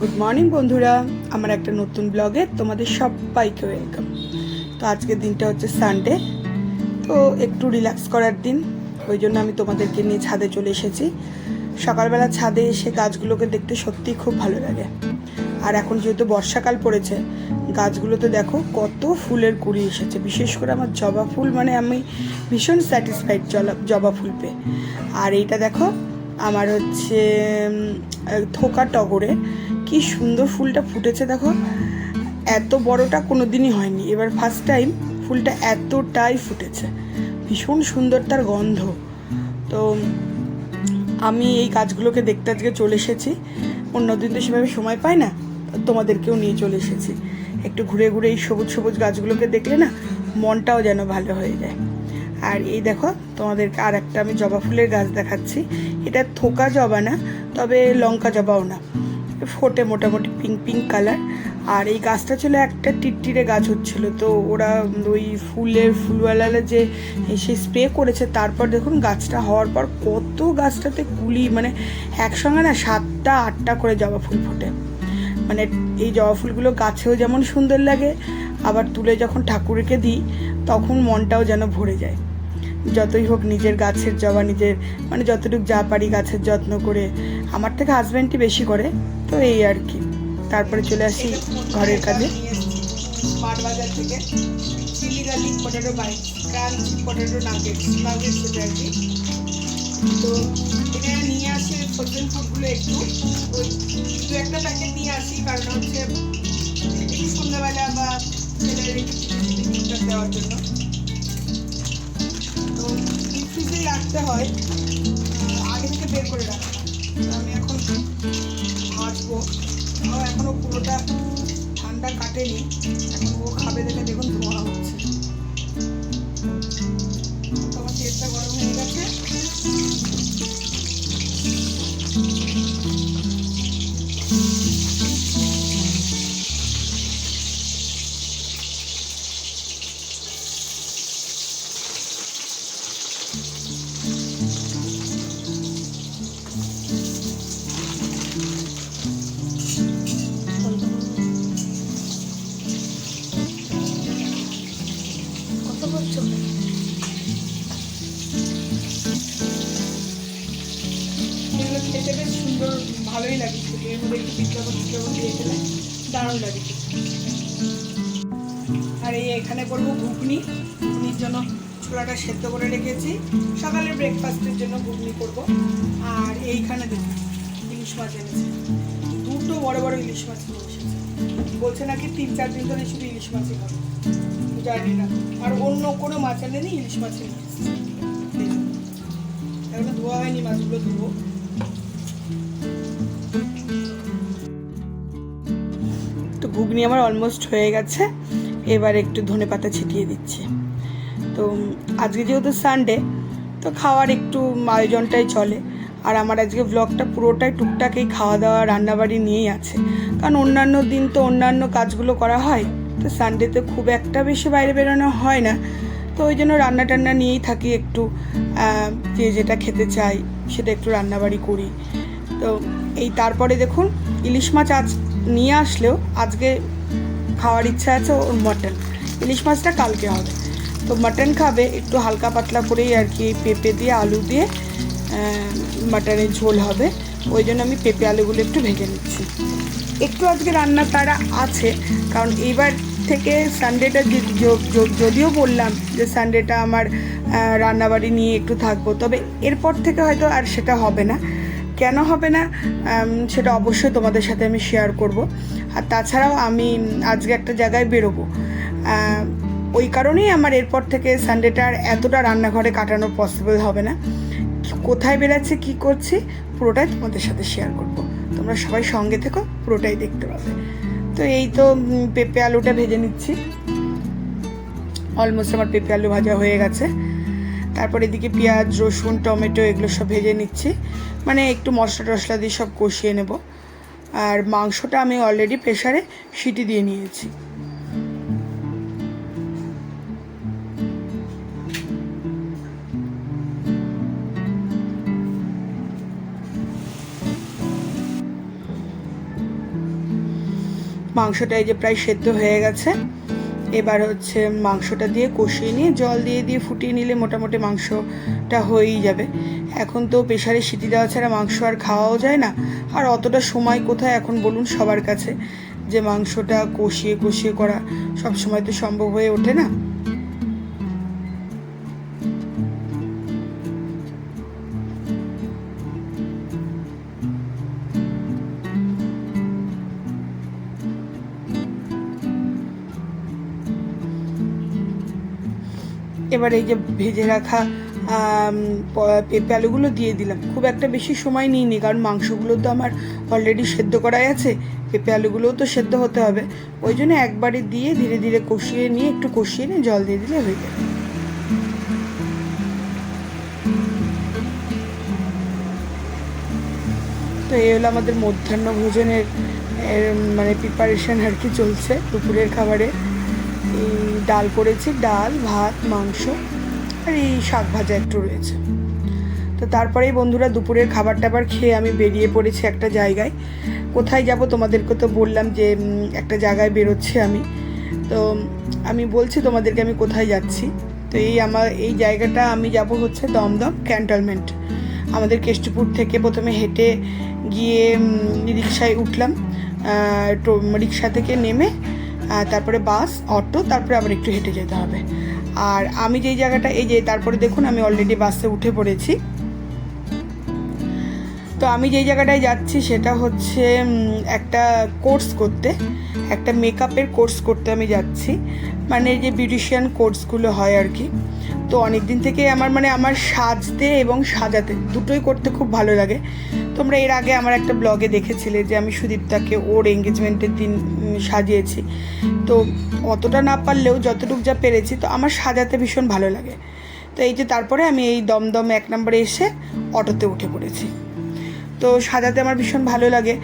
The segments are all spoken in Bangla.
গুড মর্নিং বন্ধুরা। আমার একটা নতুন ব্লগে তোমাদের সবাইকে ওয়েলকাম তো আজকের দিনটা হচ্ছে সানডে তো একটু রিল্যাক্স করার দিন। ওই জন্য আমি তোমাদেরকে নিয়ে ছাদে চলে এসেছি। সকালবেলা ছাদে এসে গাছগুলোকে দেখতে সত্যিই খুব ভালো লাগে। আর এখন যেহেতু বর্ষাকাল পড়েছে, গাছগুলোতে দেখো কত ফুলের কুড়ি এসেছে। বিশেষ করে আমার জবা ফুল মানে আমি ভীষণ স্যাটিসফাইড জবা ফুল পেয়ে। আর এইটা দেখো আমার হচ্ছে থোকা টগরে। কি সুন্দর ফুলটা ফুটেছে দেখো। এত বড়টা কোনো দিনই হয়নি। এবার ফার্স্ট টাইম ফুলটা এতটাই ফুটেছে। ভীষণ সুন্দর তার গন্ধ। তো, আমি এই গাছগুলোকে দেখতে আজকে চলে এসেছি। অন্যদিন তো সেভাবে সময় পাই না। তোমাদেরকেও নিয়ে চলে এসেছি। একটু ঘুরে ঘুরে এই সবুজ সবুজ গাছগুলোকে দেখলে না মনটাও যেন ভালো হয়ে যায়। আর এই দেখো, তোমাদেরকে আর একটা আমি জবা ফুলের গাছ দেখাচ্ছি। এটা থোকা জবা না, তবে লঙ্কা জবাও না। ফোটে মোটামুটি পিঙ্ক পিঙ্ক কালার। আর এই গাছটা ছিল একটা টিটটিরে গাছ হচ্ছিল, তো ওরা ওই ফুলের ফুলওয়ালারা যে এসে স্প্রে করেছে, তারপর দেখুন গাছটা হওয়ার পর কত গাছটাতে কুলি মানে একসঙ্গে না সাতটা, আটটা করে জবা ফুল ফোটে। মানে এই জবা ফুলগুলো গাছেও যেমন সুন্দর লাগে, আবার তুলে যখন ঠাকুরকে দিই, তখন মনটাও যেন ভরে যায়। যতই হোক নিজের গাছের জবা, নিজের মানে যতটুকু যা পারি গাছের যত্ন করে, আমার থেকে হাজব্যান্ডই বেশি করে, তো এই আর কি। তারপরে চলে আসি ঘরের কাজে। থেকে তো নিয়ে আসি একটু। ওই দু একটা প্যাকেট নিয়ে আসি, কারণ হচ্ছে সন্ধ্যাবেলা বা ছেলের দেওয়ার জন্য। রাখতে হয়, আগে থেকে বের করে রাখা। আমি এখন ভাজবো। এখনও এখনও পুরোটা ঠান্ডা কাটেনি। এখন ও খাবে দেখে দেখুন ধোঁয়া হচ্ছে দারুণ লাগে আর এই এখানে করব ঘুগনি। ঘুগনির জন্য ছোলাটা সেদ্ধ করে রেখেছি। সকালের ব্রেকফাস্টের জন্য ঘুগনি করব। আর এইখানে দেখুন, ইলিশ মাছ এনেছে। দুটো বড় বড় ইলিশ মাছ এসেছে। বলছে নাকি তিন চার দিন ধরে শুধু ইলিশ মাছই হবে জানি না। আর অন্য কোনো মাছ এনেনি ইলিশ মাছ নিয়ে এসেছে। ধোয়া হয়নি, মাছগুলো ধুবো। ঘুগনি আমার অলমোস্ট হয়ে গেছে। এবার একটু ধনে পাতা ছিটিয়ে দিচ্ছি। তো আজকে যেহেতু সানডে তো খাওয়ার একটু আয়োজনটাই চলে। আর আমার আজকে ব্লগটা পুরোটাই টুকটাক এই খাওয়া দাওয়া রান্নাবাড়ি নিয়েই আছে। কারণ অন্যান্য দিন তো অন্যান্য কাজগুলো করা হয়, তো সানডেতে খুব একটা বেশি বাইরে বেরোনো হয় না। তো ওই জন্য রান্না টান্না নিয়েই থাকি একটু যে যেটা খেতে চাই, সেটা একটু রান্নাবাড়ি করি। তো এই তারপরে দেখুন, ইলিশ মাছ আজ নিয়ে আসলেও আজকে খাওয়ার ইচ্ছা আছে ওর মটন। ইলিশ মাছটা কালকে হবে। তো মটন খাবে, একটু হালকা পাতলা করেই আর কি পেঁপে দিয়ে, আলু দিয়ে মাটনের ঝোল হবে। ওই জন্য আমি পেঁপে আলুগুলো একটু ভেজে নিচ্ছি। একটু আজকে রান্না তারা আছে, কারণ এইবার থেকে সানডেটা যদিও বললাম যে সানডেটা আমার রান্নাবাড়ি নিয়ে একটু থাকব, তবে এরপর থেকে হয়তো আর সেটা হবে না। কেন হবে না সেটা অবশ্যই তোমাদের সাথে আমি শেয়ার করব। আর তাছাড়াও আমি আজকে একটা জায়গায় বেরোবো। ওই কারণেই আমার এরপর থেকে সানডেটা আর এতটা রান্নাঘরে কাটানো পসিবল হবে না। কোথায় বেরাচ্ছে কি করছি, পুরোটাই তোমাদের সাথে শেয়ার করব। তোমরা সবাই সঙ্গে থেকো, পুরোটাই দেখতে পাবে। তো এই তো পেঁপে আলুটা ভেজে নিচ্ছি। অলমোস্ট আমার পেঁপে আলু ভাজা হয়ে গেছে। তারপর এদিকে পেঁয়াজ, রসুন, টমেটো এগুলো সব ভেজে নিচ্ছি। মানে একটু মশলা টশলা দিয়ে সব কষিয়ে নেব। আর মাংসটা আমি অলরেডি প্রেশারে সিটি দিয়ে নিয়েছি। মাংসটা এই যে প্রায় সেদ্ধ হয়ে গেছে। এবার হচ্ছে মাংসটা দিয়ে কষিয়ে নিয়ে জল দিয়ে দিয়ে ফুটিয়ে নিলে মোটামুটি মাংসটা হয়েই যাবে। এখন তো প্রেশারে সিটি দেওয়া ছাড়া মাংস আর খাওয়াও যায় না। আর অতটা সময় কোথায় এখন বলুন সবার কাছে যে মাংসটা কষিয়ে কষিয়ে করা সব সময় তো সম্ভব হয়ে ওঠে না। এবার এই যে ভেজে রাখা পেঁপে আলুগুলো দিয়ে দিলাম। খুব একটা বেশি সময় নিইনি, কারণ মাংসগুলো তো আমার অলরেডি সেদ্ধ করাই আছে পেঁপে আলুগুলোও তো সেদ্ধ হতে হবে। ওই জন্য একবারে দিয়ে ধীরে ধীরে কষিয়ে নিয়ে, একটু কষিয়ে নিয়ে জল দিয়ে দিলে হয়ে যাবে। তো এই হলো আমাদের মধ্যাহ্ন ভোজনের মানে প্রিপারেশন আর কি চলছে দুপুরের খাবারে। ডাল করেছি, ডাল, ভাত, মাংস আর এই শাক ভাজা একটু রয়েছে। তো তারপরেই বন্ধুরা দুপুরের খাবার টাবার খেয়ে আমি বেরিয়ে পড়েছি একটা জায়গায়। কোথায় যাব তোমাদেরকে তো বললাম যে একটা জায়গায় বেরোচ্ছি আমি। তো আমি বলছি তোমাদেরকে আমি কোথায় যাচ্ছি। তো এই আমার, এই জায়গাটা আমি যাব হচ্ছে দমদম ক্যান্টনমেন্ট। আমাদের কেষ্টপুর থেকে প্রথমে হেঁটে গিয়ে রিক্সায় উঠলাম। রিক্সা থেকে নেমে তারপরে বাস, অটো, তারপরে আবার একটু হেঁটে যেতে হবে। আর আমি যেই জায়গাটা, এই যে তারপরে দেখুন, আমি অলরেডি বাসে উঠে পড়েছি। তো আমি যেই জায়গাটায় যাচ্ছি, সেটা হচ্ছে একটা কোর্স করতে, একটা মেকআপের কোর্স করতে আমি যাচ্ছি। মানে যে বিউটিশিয়ান কোর্সগুলো হয় আর কি। তো অনেক দিন থেকে আমার মানে আমার সাজতে এবং সাজাতে দুটোই করতে খুব ভালো লাগে। তোমরা এর আগে আমার একটা ব্লগে দেখেছিলে যে আমি সুদীপ্তাকে ওর এঙ্গেজমেন্টের দিন সাজিয়েছি। তো অতটা না পারলেও যতটুকু যা পেরেছি, তো আমার সাজাতে ভীষণ ভালো লাগে। তো এই যে তারপরে আমি এই দমদম এক নম্বরে এসে অটোতে উঠে পড়েছি। তো সাজাতে আমার ভীষণ ভালো লাগে।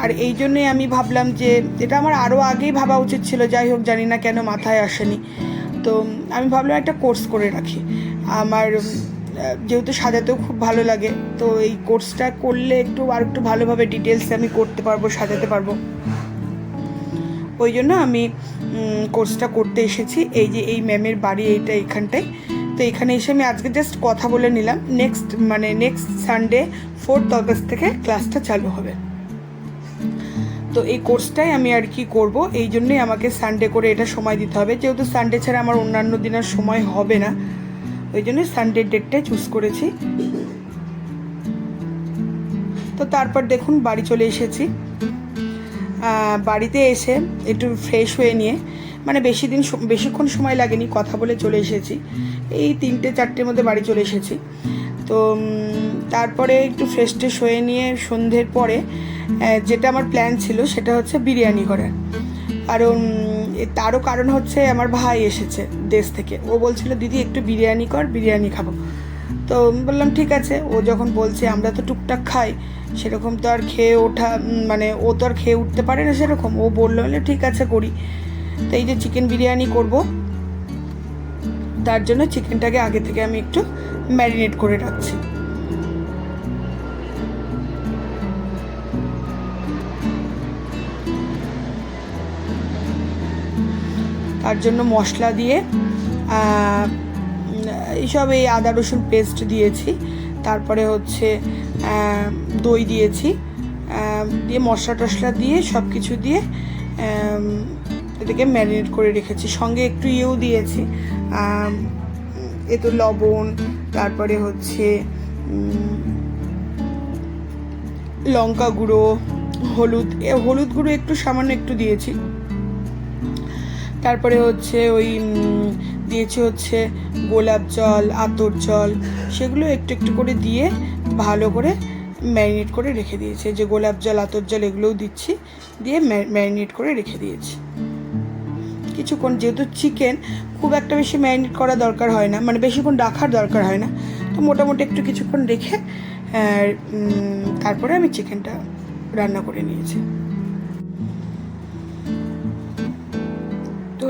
আর এই জন্যেই আমি ভাবলাম যে, এটা আমার আরও আগেই ভাবা উচিত ছিল, যাই হোক জানি না কেন মাথায় আসেনি। তো আমি ভাবলাম একটা কোর্স করে রাখি। আমার যেহেতু সাজাতেও খুব ভালো লাগে, তো এই কোর্সটা করলে একটু আর একটু ভালোভাবে ডিটেলসে আমি করতে পারব, সাজাতে পারব। ওই জন্য আমি কোর্সটা করতে এসেছি। এই যে এই ম্যামের বাড়ি এইটা এখানটায় তো এখানে এসে আমি আজকে জাস্ট কথা বলে নিলাম। নেক্সট মানে নেক্সট সানডে ফোর্থ অগস্ট থেকে ক্লাসটা চালু হবে। তো এই কোর্সটাই আমি আর কি করব। এই জন্যই আমাকে সানডে করে এটা সময় দিতে হবে। যেহেতু সানডে ছাড়া আমার অন্যান্য দিনের সময় হবে না, ওই জন্য সানডে ডেটটাই চুজ করেছি। তো তারপর দেখুন, বাড়ি চলে এসেছি। বাড়িতে এসে একটু ফ্রেশ হয়ে নিয়ে মানে বেশি দিন বেশিক্ষণ সময় লাগেনি, কথা বলে চলে এসেছি। এই তিনটে, চারটের মধ্যে বাড়ি চলে এসেছি। তো তারপরে একটু ফ্রেশ ট্রেশ হয়ে নিয়ে সন্ধ্যের পরে যেটা আমার প্ল্যান ছিল সেটা হচ্ছে বিরিয়ানি করার। কারণ তারও কারণ হচ্ছে আমার ভাই এসেছে দেশ থেকে। ও বলছিল, দিদি, একটু বিরিয়ানি কর, বিরিয়ানি খাব। তো বললাম, ঠিক আছে। ও যখন বলছে, আমরা তো টুকটাক খাই, সেরকম তো আর খেয়ে ওঠা মানে ও তো আর খেয়ে উঠতে পারে না সেরকম। ও বলল বলে ঠিক আছে, করি। তো এই যে চিকেন বিরিয়ানি করব, তার জন্য চিকেনটাকে আগে থেকে আমি একটু ম্যারিনেট করে রাখছি। তার জন্য মশলা দিয়ে এইসব এই আদা রসুন পেস্ট দিয়েছি। তারপরে হচ্ছে দই দিয়েছি। দিয়ে মশলা টশলা দিয়ে সব কিছু দিয়ে এটাকে ম্যারিনেট করে রেখেছি। সঙ্গে একটু ইয়েও দিয়েছি। এ তো লবণ, তারপরে হচ্ছে লঙ্কা গুঁড়ো, হলুদ। হলুদ গুঁড়ো একটু সামান্য একটু দিয়েছি। তারপরে হচ্ছে ওই দিয়েছি হচ্ছে গোলাপ জল, আতর জল, সেগুলো একটু একটু করে দিয়ে ভালো করে ম্যারিনেট করে রেখে দিয়েছি। যে গোলাপ জল, আতর জল এগুলোও দিচ্ছি, দিয়ে ম্যারিনেট করে রেখে দিয়েছি। কিছুক্ষণ, যেহেতু চিকেন, খুব একটা বেশি ম্যারিনেট করা দরকার হয় না মানে বেশিক্ষণ রাখার দরকার হয় না। তো মোটামুটি একটু কিছুক্ষণ রেখে তারপরে আমি চিকেনটা রান্না করে নিয়েছি।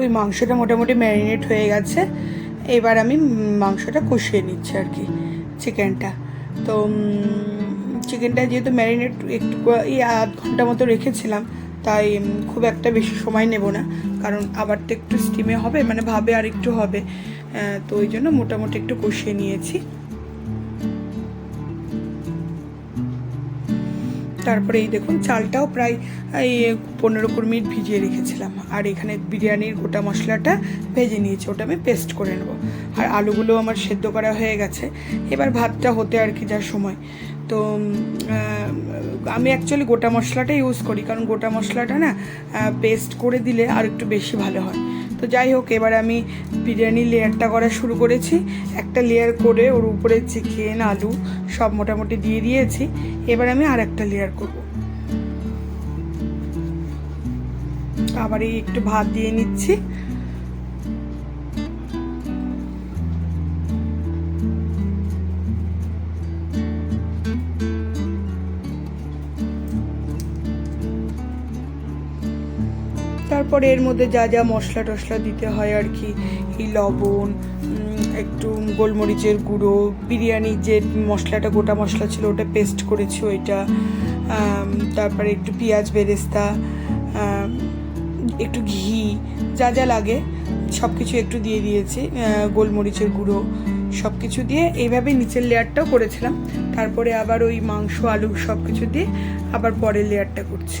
ওই মাংসটা মোটামুটি ম্যারিনেট হয়ে গেছে, এবার আমি মাংসটা কষিয়ে নিচ্ছি আর কি, চিকেনটা। তো চিকেনটা যেহেতু ম্যারিনেট একটু আধ ঘণ্টা মতো রেখেছিলাম, তাই খুব একটা বেশি সময় নেব না, কারণ আবার তো একটু স্টিমে হবে মানে ভাবে আর একটু হবে তো ওই জন্য মোটামুটি একটু কষিয়ে নিয়েছি। তারপরে এই দেখুন, চালটাও প্রায়, এই পনেরো কুড়ি মিনিট ভিজিয়ে রেখেছিলাম। আর এখানে বিরিয়ানির গোটা মশলাটা ভেজে নিয়েছি, ওটা আমি পেস্ট করে নেব। আর আলুগুলো আমার সেদ্ধ করা হয়ে গেছে। এবার ভাতটা হতে আর কি যার সময়। তো আমি অ্যাকচুয়ালি গোটা মশলাটা ইউজ করি, কারণ গোটা মশলাটা না পেস্ট করে দিলে আর একটু বেশি ভালো হয়। তো যাই হোক, এবার আমি বিরিয়ানি লেয়ারটা করা শুরু করেছি। একটা লেয়ার করে ওর উপরে চিকেন, আলু সব মোটামুটি দিয়ে দিয়েছি। এবার আমি আর একটা লেয়ার করব। আবার এই একটু ভাত দিয়ে নিচ্ছি। তারপরে এর মধ্যে যা যা মশলা টশলা দিতে হয় আর কি, এই লবণ একটু গোলমরিচের গুঁড়ো, বিরিয়ানির যে মশলাটা, গোটা মশলা ছিল ওটা পেস্ট করেছি ওইটা তারপরে একটু পেঁয়াজ বেরেস্তা একটু ঘি, যা যা লাগে সব কিছু একটু দিয়ে দিয়েছি গোলমরিচের গুঁড়ো সব কিছু দিয়ে। এইভাবে নিচের লেয়ারটাও করেছিলাম, তারপরে আবার ওই মাংস, আলু সব কিছু দিয়ে আবার পরের লেয়ারটা করছি।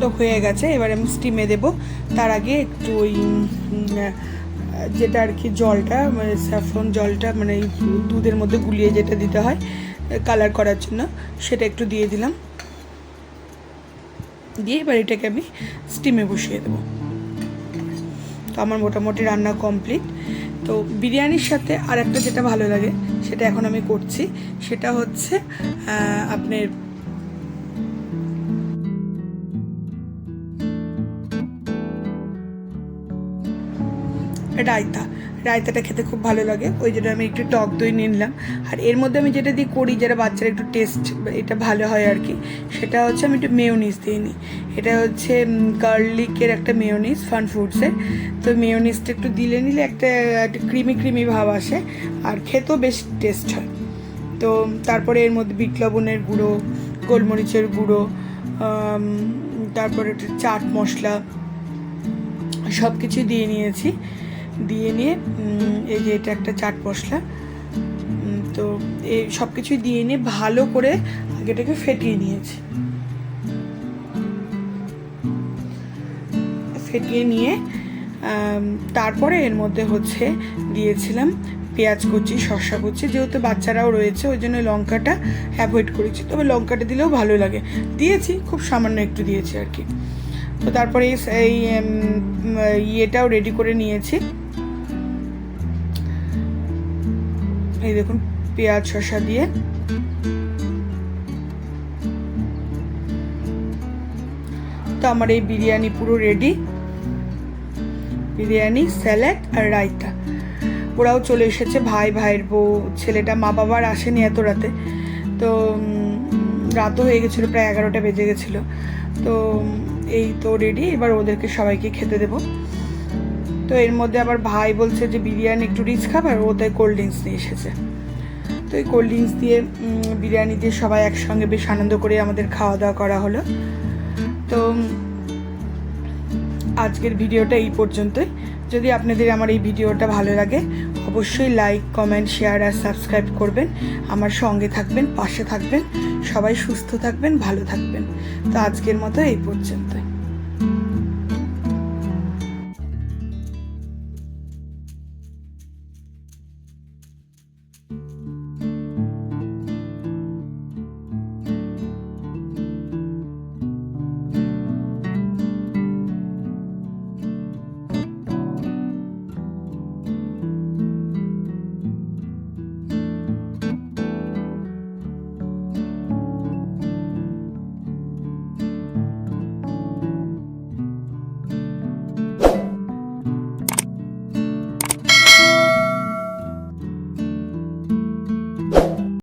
তো হয়ে গেছে, এবার আমি স্টিমে দেব। তার আগে একটু ওই যেটা আর কি জলটা মানে স্যাফরন জলটা মানে দুধের মধ্যে গুলিয়ে যেটা দিতে হয় কালার করার জন্য, সেটা একটু দিয়ে দিলাম। দিয়ে এবার এটাকে আমি স্টিমে বসিয়ে দেবো। তো আমার মোটামুটি রান্না কমপ্লিট তো বিরিয়ানির সাথে আর একটা যেটা ভালো লাগে, সেটা এখন আমি করছি। সেটা হচ্ছে আপনার রায়তা। রায়তাটা খেতে খুব ভালো লাগে। ওই জন্য আমি একটু টক দই নিলাম। আর এর মধ্যে আমি যেটা দিয়ে করি যেটা বাচ্চারা একটু টেস্ট এটা ভালো হয় আর কি, সেটা হচ্ছে আমি একটু মেয়োনিজ দিয়ে নিই। এটা হচ্ছে গার্লিকের একটা মেয়োনিজ ফান ফুডসের তো মেয়োনিজটা একটু দিলে নিলে একটা ক্রিমি ক্রিমি ভাব আসে, আর খেতেও বেশ টেস্ট হয়। তো তারপরে এর মধ্যে বিট লবণের গুঁড়ো, গোলমরিচের গুঁড়ো তারপরে একটু চাট মশলা সব কিছু দিয়ে নিয়েছি। দিয়ে নিয়ে এই যে এটা একটা চাট মশলা তো এই সব কিছুই দিয়ে নিয়ে ভালো করে আগে এটাকে ফেটিয়ে নিয়েছি। ফেটিয়ে নিয়ে তারপরে এর মধ্যে হচ্ছে দিয়েছিলাম পেঁয়াজ কুচি, শসা কুচি, যেহেতু বাচ্চারাও রয়েছে, ওই জন্য লঙ্কাটা অ্যাভয়েড করেছি। তবে লঙ্কাটা দিলেও ভালো লাগে। দিয়েছি, খুব সামান্য একটু দিয়েছি আর কি। তো তারপরে এই ইয়েটাও রেডি করে নিয়েছি। এই দেখুন, পেঁয়াজ শসা দিয়ে। তো আমার এই বিরিয়ানি পুরো রেডি বিরিয়ানি স্যালাড আর রায়তা। ওরাও চলে এসেছে, ভাই, ভাইয়ের বউ, ছেলেটা, মা বাবার আসেনি এত রাতে। তো রাতও হয়ে গেছিল, প্রায় এগারোটা বেজে গেছিল। তো, এই তো রেডি এবার ওদেরকে সবাইকে খেতে দেবো। তো এর মধ্যে আবার ভাই বলছে যে বিরিয়ানি একটু রিচ খাবার, ও তাই কোল্ড ড্রিঙ্কস নিয়ে এসেছে। তো এই কোল্ড ড্রিঙ্কস দিয়ে বিরিয়ানি দিয়ে সবাই একসঙ্গে বেশ আনন্দ করে আমাদের খাওয়া দাওয়া করা হলো। তো, আজকের ভিডিওটা এই পর্যন্তই। যদি আপনাদের আমার এই ভিডিওটা ভালো লাগে, অবশ্যই লাইক কমেন্ট শেয়ার আর সাবস্ক্রাইব করবেন। আমার সঙ্গে থাকবেন, পাশে থাকবেন, সবাই সুস্থ থাকবেন, ভালো থাকবেন। তো আজকের মতো এই পর্যন্তই।